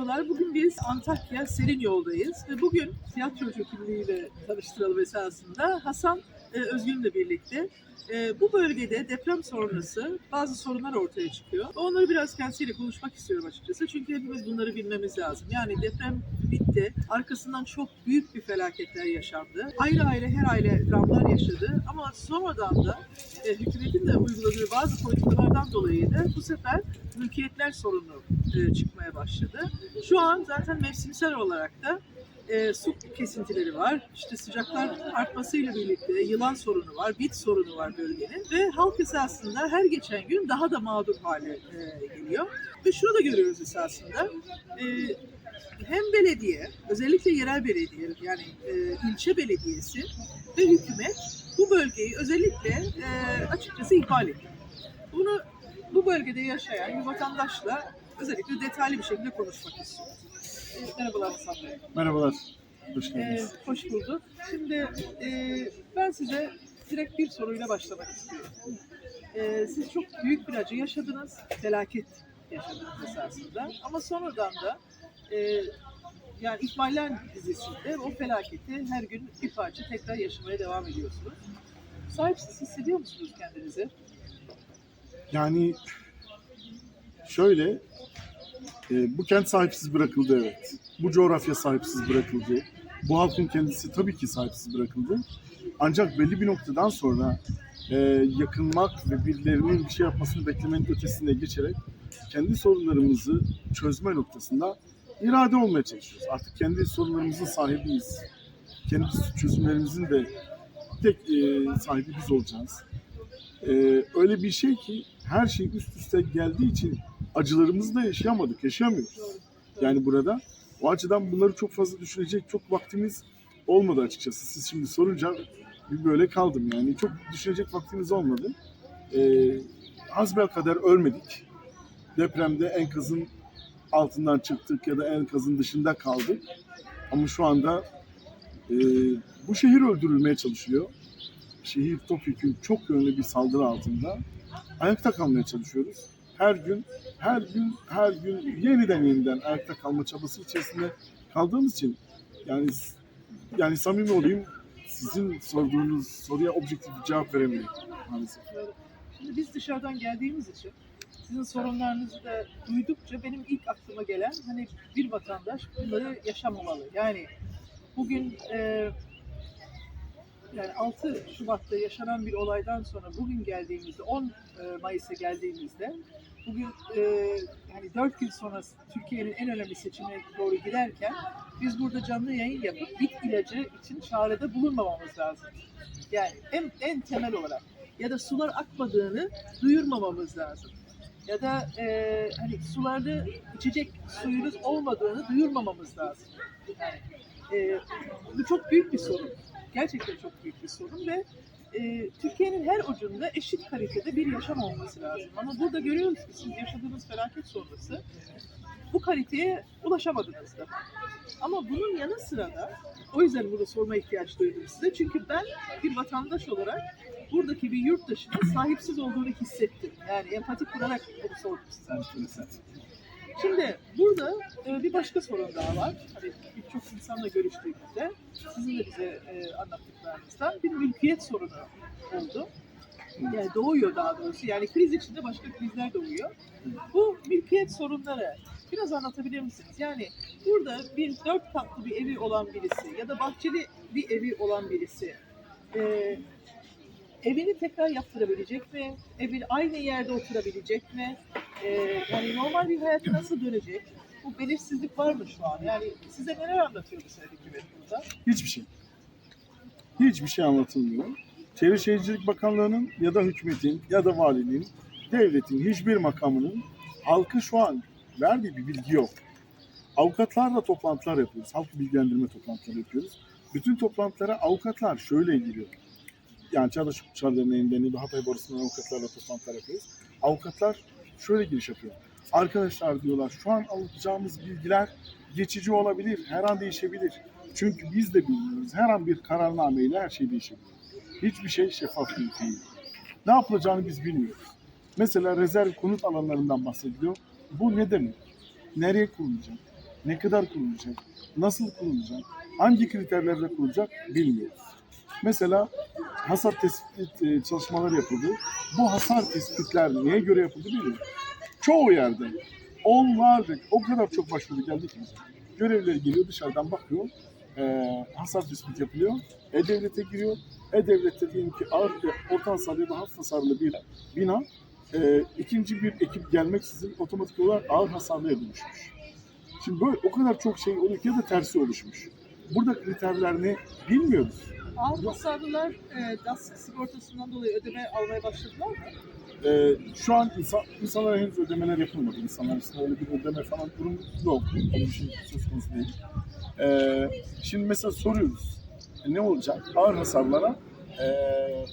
Merhabalar, bugün biz Antakya Serin Yol'dayız ve bugün tiyatrocu kimliğiyle tanıştıralım esasında. Hasan Özgün'le birlikte e, bu bölgede deprem sonrası bazı sorunlar ortaya çıkıyor. Onları biraz kendisiyle konuşmak istiyorum açıkçası çünkü hepimiz bunları bilmemiz lazım. Yani deprem bitti, arkasından çok büyük bir felaketler yaşandı. Ayrı ayrı her aile dramlar yaşadı ama sonradan da e, hükümetin de uyguladığı bazı politikalardan dolayı da bu sefer mülkiyetler sorunu e, çıkmaya başladı. Şu an zaten mevsimsel olarak da e, su kesintileri var. İşte sıcaklar artmasıyla birlikte yılan sorunu var, bit sorunu var bölgenin ve halk esasında her geçen gün daha da mağdur hale e, geliyor. Ve şunu da görüyoruz esasında. E, hem belediye, özellikle yerel belediye yani e, ilçe belediyesi ve hükümet bu bölgeyi özellikle e, açıkçası ihmal ediyor. Bunu bu bölgede yaşayan bir vatandaşla özellikle detaylı bir şekilde konuşmak istiyorum. Merhabalar Hasan Bey. Merhabalar. Hoş geldiniz. hoş bulduk. Şimdi e, ben size direkt bir soruyla başlamak istiyorum. E, siz çok büyük bir acı yaşadınız, felaket yaşadınız esasında. Ama sonradan da e, yani ihmaller dizisinde o felaketi her gün bir parça tekrar yaşamaya devam ediyorsunuz. Sahipsiz hissediyor musunuz kendinizi? Yani şöyle e, bu kent sahipsiz bırakıldı evet. Bu coğrafya sahipsiz bırakıldı. Bu halkın kendisi tabii ki sahipsiz bırakıldı. Ancak belli bir noktadan sonra e, yakınmak ve birilerinin bir şey yapmasını beklemenin ötesine geçerek kendi sorunlarımızı çözme noktasında irade olmaya çalışıyoruz. Artık kendi sorunlarımızın sahibiyiz. Kendi çözümlerimizin de tek e, sahibi biz olacağız. E, öyle bir şey ki her şey üst üste geldiği için acılarımızı da yaşayamadık, yaşayamıyoruz. Yani burada o açıdan bunları çok fazla düşünecek çok vaktimiz olmadı açıkçası. Siz şimdi sorunca bir böyle kaldım yani. Çok düşünecek vaktimiz olmadı. Ee, hasbel kadar ölmedik. Depremde enkazın altından çıktık ya da enkazın dışında kaldık. Ama şu anda e, bu şehir öldürülmeye çalışıyor. Şehir topyekun çok yönlü bir saldırı altında. Ayakta kalmaya çalışıyoruz. Her gün, her gün, her gün yeniden yeniden ayakta kalma çabası içerisinde kaldığımız için yani yani samimi olayım sizin sorduğunuz soruya objektif bir cevap veremiyorum maalesef. Şimdi biz dışarıdan geldiğimiz için sizin sorunlarınızı da duydukça benim ilk aklıma gelen hani bir vatandaş bunları yaşamamalı. Yani bugün e, yani 6 Şubat'ta yaşanan bir olaydan sonra bugün geldiğimizde 10 e, Mayıs'a geldiğimizde bugün e, yani 4 gün sonra Türkiye'nin en önemli seçimine doğru giderken biz burada canlı yayın yapıp bit ilacı için çağrıda bulunmamamız lazım. Yani en, en temel olarak ya da sular akmadığını duyurmamamız lazım. Ya da e, hani sularda içecek suyunuz olmadığını duyurmamamız lazım. Yani e, bu çok büyük bir sorun. Gerçekten çok büyük bir sorun ve e, Türkiye'nin her ucunda eşit kalitede bir yaşam olması lazım. Ama burada görüyoruz ki siz yaşadığınız felaket sonrası bu kaliteye ulaşamadınız da. Ama bunun yanı sıra da o yüzden burada sorma ihtiyaç duydum size. Çünkü ben bir vatandaş olarak buradaki bir yurttaşının sahipsiz olduğunu hissettim. Yani empati kurarak bunu sordum size. Şimdi burada e, bir başka sorun daha var. Hani birçok insanla görüştüğümüzde sizin de bize e, anlattıklarınızdan bir mülkiyet sorunu oldu. Yani doğuyor daha doğrusu. Yani kriz içinde başka krizler doğuyor. Bu mülkiyet sorunları biraz anlatabilir misiniz? Yani burada bir dört katlı bir evi olan birisi ya da bahçeli bir evi olan birisi e, evini tekrar yaptırabilecek mi? Evin aynı yerde oturabilecek mi? E, yani normal bir hayata nasıl dönecek? Bu belirsizlik var mı şu an? Yani size neler anlatıyor bu sene hükümet burada? Hiçbir şey. Hiçbir şey anlatılmıyor. Çevre Şehircilik Bakanlığı'nın ya da hükümetin ya da valiliğin, devletin hiçbir makamının halkı şu an verdiği bir bilgi yok. Avukatlarla toplantılar yapıyoruz. Halk bilgilendirme toplantıları yapıyoruz. Bütün toplantılara avukatlar şöyle giriyor. Yani Çağdaş Hukukçular Derneği'nden Hatay Barası'ndan avukatlarla toplantılar yapıyoruz. Avukatlar şöyle giriş yapıyor. Arkadaşlar diyorlar şu an alacağımız bilgiler geçici olabilir, her an değişebilir. Çünkü biz de bilmiyoruz. Her an bir kararnameyle her şey değişebilir. Hiçbir şey şeffaf değil. Ne yapılacağını biz bilmiyoruz. Mesela rezerv konut alanlarından bahsediliyor. Bu ne demek? Nereye kurulacak? Ne kadar kurulacak? Nasıl kurulacak? Hangi kriterlerle kurulacak bilmiyoruz. Mesela hasar tespit e, çalışmaları yapıldı. Bu hasar tespitler neye göre yapıldı bilmiyorum. Çoğu yerde onlarca, o kadar çok başvuru geldi ki bize. Görevliler geliyor dışarıdan bakıyor. E, hasar tespit yapılıyor. E-Devlet'e giriyor. E-Devlet'te diyelim ki ağır, orta hasarlı ya hafif hasarlı bir bina e, ikinci bir ekip gelmeksizin otomatik olarak ağır hasarlıya dönüşmüş. Şimdi böyle o kadar çok şey oluyor ki ya da tersi oluşmuş. Burada kriterler ne bilmiyoruz. Ağır hasarlılar e, DAS sigortasından dolayı ödeme almaya başladılar mı? Ee, şu an insan, insanlara henüz ödemeler yapılmadı. İnsanlar arasında öyle bir ödeme falan durum yok. Bir şey söz konusu değil. Ee, şimdi mesela soruyoruz. E, ne olacak? Ağır hasarlara ee,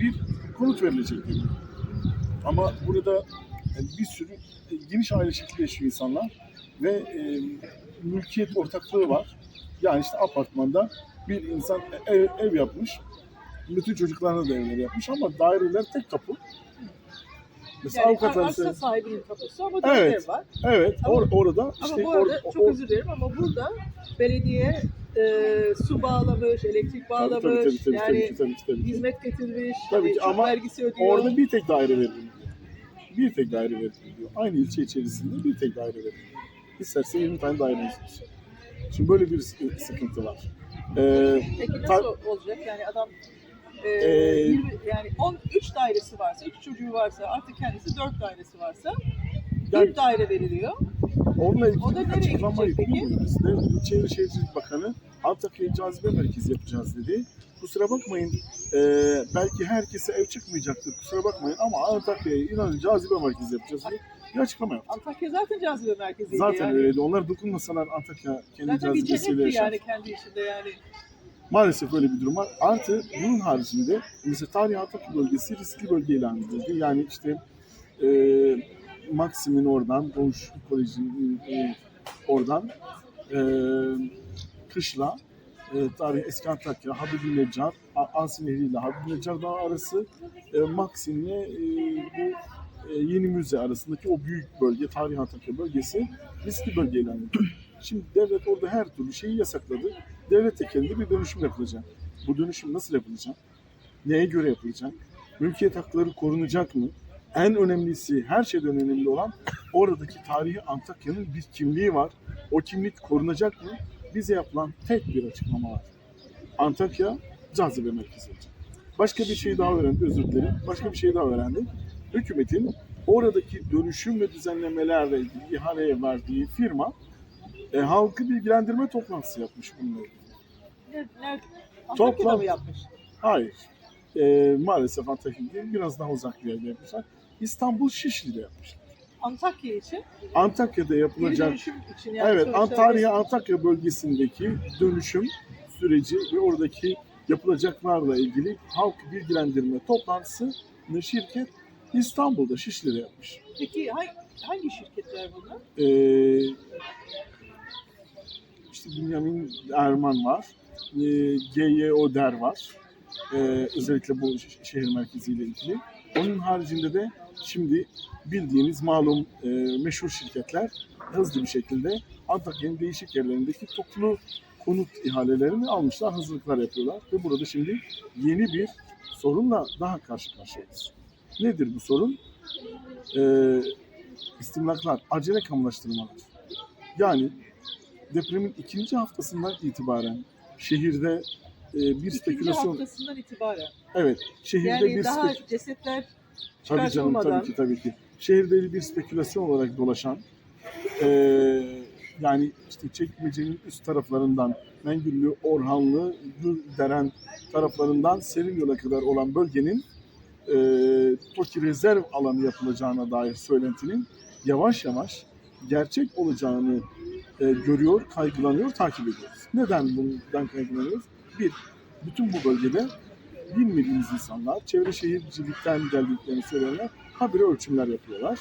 bir konut verilecek diyor. Ama burada e, bir sürü e, geniş aile şekli yaşıyor insanlar ve e, mülkiyet ortaklığı var. Yani işte apartmanda bir insan ev, ev yapmış, bütün çocuklarına da evler yapmış ama daireler tek kapı. Mesela Yani avukatlar arsa sahibinin kapısı ama dört Evet. ev var. evet Ama- or- orada Ama işte bu arada or- çok özür dilerim ama burada belediye e, su bağlamış, elektrik Tabii, bağlamış, tabii, tabii, tabii, yani tabii tabii tabii ki. hizmet getirmiş, Tabii hani ki ama vergisi ödüyor. Orada bir tek daire veriliyor. Bir tek daire veriliyor. Aynı ilçe içerisinde bir tek daire veriliyor. İsterse 20 tane daire istiyorsun. Şimdi böyle bir sıkı- sıkıntı var. Ee, Peki nasıl olacak? Yani adam e, Ee, 20, yani 13 dairesi varsa, 3 çocuğu varsa, artık kendisi 4 dairesi varsa yani 4 daire veriliyor. onunla O ilgili da bir nereye açıklamayı bilmiyoruz. Devlet Çevre Şehircilik Bakanı Antakya Cazibe Merkezi yapacağız dedi. Kusura bakmayın e, belki herkese ev çıkmayacaktır kusura bakmayın ama Antakya'ya inanın cazibe merkezi yapacağız diye bir açıklama yaptı. Antakya zaten cazibe merkeziydi Zaten yani. öyleydi. Onlar dokunmasalar Antakya kendi Zaten bir cazibesiyle cennetti yani kendi içinde yani. Maalesef öyle bir durum var. Artı bunun haricinde mesela Tarihi Atatürk bölgesi riskli bölge ilan edildi. Yani işte e, Maksim'in oradan, Doğuş Koleji'nin e, oradan e, Kışla, e, Tarih Eski Antakya, Habibül Neccar, A- Ansi Nehri ile Habibül Neccar Dağı arası e, Maksim'le e, bu e, yeni müze arasındaki o büyük bölge, Tarihi Antakya bölgesi riskli bölge ilan edildi. Şimdi devlet orada her türlü şeyi yasakladı devlet tekelinde bir dönüşüm yapılacak. Bu dönüşüm nasıl yapılacak? Neye göre yapılacak? Mülkiyet hakları korunacak mı? En önemlisi, her şeyden önemli olan oradaki tarihi Antakya'nın bir kimliği var. O kimlik korunacak mı? Bize yapılan tek bir açıklama var. Antakya cazibe merkezi olacak. Başka bir şey daha öğrendim, özür dilerim. Başka bir şey daha öğrendim. Hükümetin oradaki dönüşüm ve düzenlemelerle ilgili ihaleye verdiği firma e, halkı bilgilendirme toplantısı yapmış bununla ilgili. Nerede? Antakya'da Toplam- mı yapmış? Hayır. E, maalesef Antakya değil, biraz daha uzak bir yerde yapmışlar. İstanbul Şişli'de yapmışlar. Antakya için. Antakya'da yapılacak, dönüşüm için yani. evet, Antalya Antakya bölgesindeki dönüşüm süreci ve oradaki yapılacaklarla ilgili halk bilgilendirme toplantısını şirket İstanbul'da Şişli'de yapmış. Peki hangi, hangi şirketler bunlar? Ee, işte Bünyamin Erman var. Ee, GYO Der var. Ee, özellikle bu şehir merkeziyle ilgili. Onun haricinde de şimdi bildiğiniz malum e, meşhur şirketler hızlı bir şekilde Antakya'nın değişik yerlerindeki toplu konut ihalelerini almışlar, hazırlıklar yapıyorlar. Ve burada şimdi yeni bir sorunla daha karşı karşıyayız. Nedir bu sorun? Ee, istimlaklar, acele kamulaştırmalar. Yani depremin ikinci haftasından itibaren şehirde e, bir İkinci spekülasyon, haftasından itibaren. evet, şehirde Yani bir daha spek- cesetler tabii canım tabii ki tabii ki şehirde bir spekülasyon olarak dolaşan, e, yani işte Çekmece'nin üst taraflarından Mengüllü, Orhanlı, Gülderen taraflarından Selim Yola kadar olan bölgenin e, TOKİ rezerv alanı yapılacağına dair söylentinin yavaş yavaş gerçek olacağını e, görüyor, kaygılanıyor, takip ediyoruz. Neden bundan kaygılanıyoruz? Bir, bütün bu bölgede bilmediğimiz insanlar, çevre şehircilikten geldiklerini söyleyenler habire ölçümler yapıyorlar.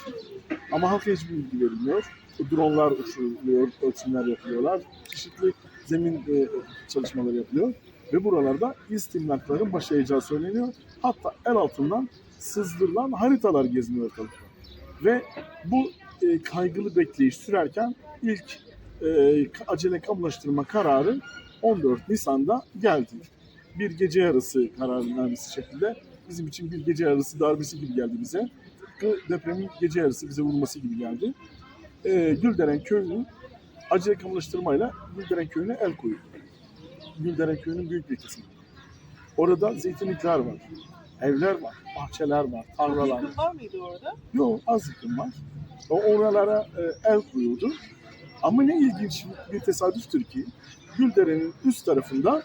Ama halka hiçbir bilgi verilmiyor. Dronlar uçuruluyor, ölçümler yapıyorlar. Çeşitli zemin e, çalışmaları yapılıyor. Ve buralarda istimlakların başlayacağı söyleniyor. Hatta el altından sızdırılan haritalar geziniyor ortalıkta. Ve bu e, kaygılı bekleyiş sürerken ilk e, acele kamulaştırma kararı 14 Nisan'da geldi. Bir gece yarısı karar vermesi şekilde bizim için bir gece yarısı darbesi gibi geldi bize. Tıpkı depremin gece yarısı bize vurması gibi geldi. E, Gülderen Köyü'nün acele kamulaştırmayla Gülderen Köyü'ne el koyuyor. Gülderen Köyü'nün büyük bir kısmı. Orada zeytinlikler var, evler var, bahçeler var, tarlalar var. yakın var mıydı orada? Yok az yakın var. O oralara e, el koyuyordu. Ama ne ilginç bir tesadüftür ki Güldere'nin üst tarafında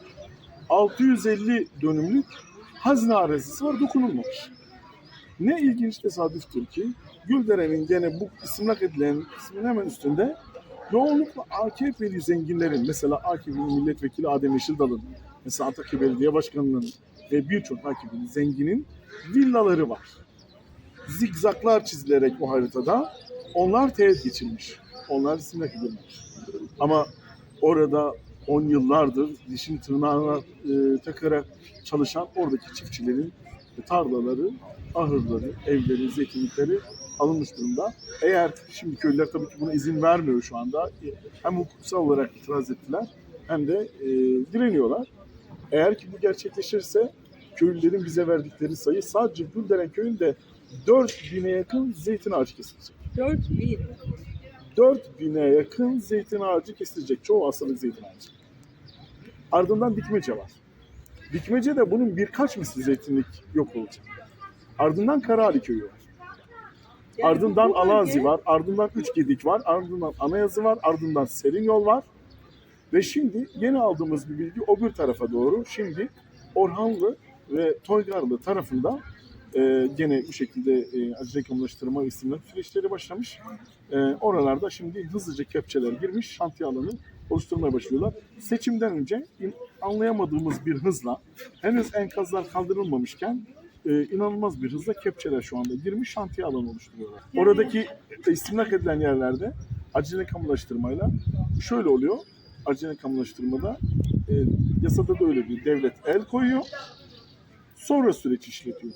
650 dönümlük hazine arazisi var dokunulmamış. Ne ilginç tesadüftür ki Güldere'nin gene bu istimlak edilen kısmın hemen üstünde yoğunlukla AKP'li zenginlerin mesela AKP'li milletvekili Adem Yeşildal'ın mesela Antakya Belediye Başkanı'nın ve birçok AKP'li zenginin villaları var zigzaklar çizilerek o haritada onlar teğet geçilmiş. Onlar isimle edilmiş. Ama orada on yıllardır dişin tırnağına e, takarak çalışan oradaki çiftçilerin tarlaları, ahırları, evleri, zeytinlikleri alınmış durumda. Eğer şimdi köylüler tabii ki buna izin vermiyor şu anda. Hem hukuksal olarak itiraz ettiler hem de e, direniyorlar. Eğer ki bu gerçekleşirse köylülerin bize verdikleri sayı sadece Gülderen köyünde 4000'e yakın zeytin ağacı kesilecek. 4000. 4000'e yakın zeytin ağacı kesilecek. Çoğu asırlık zeytin ağacı. Ardından dikmece var. Dikmece de bunun birkaç misli zeytinlik yok olacak. Ardından Karaali köyü var. Yani ardından bu bölge- Alazi var. Ardından Üç Gedik var. Ardından Anayazı var. Ardından Serin Yol var. Ve şimdi yeni aldığımız bir bilgi o bir tarafa doğru. Şimdi Orhanlı ve Toygarlı tarafında e, gene bu şekilde e, acil kamulaştırma ve istimlak süreçleri başlamış. E, oralarda şimdi hızlıca kepçeler girmiş, şantiye alanı oluşturmaya başlıyorlar. Seçimden önce anlayamadığımız bir hızla henüz enkazlar kaldırılmamışken e, inanılmaz bir hızla kepçeler şu anda girmiş şantiye alanı oluşturuyorlar. Oradaki istimlak edilen yerlerde acele kamulaştırmayla şöyle oluyor. Acele kamulaştırmada e, yasada da öyle bir devlet el koyuyor. Sonra süreç işletiyor.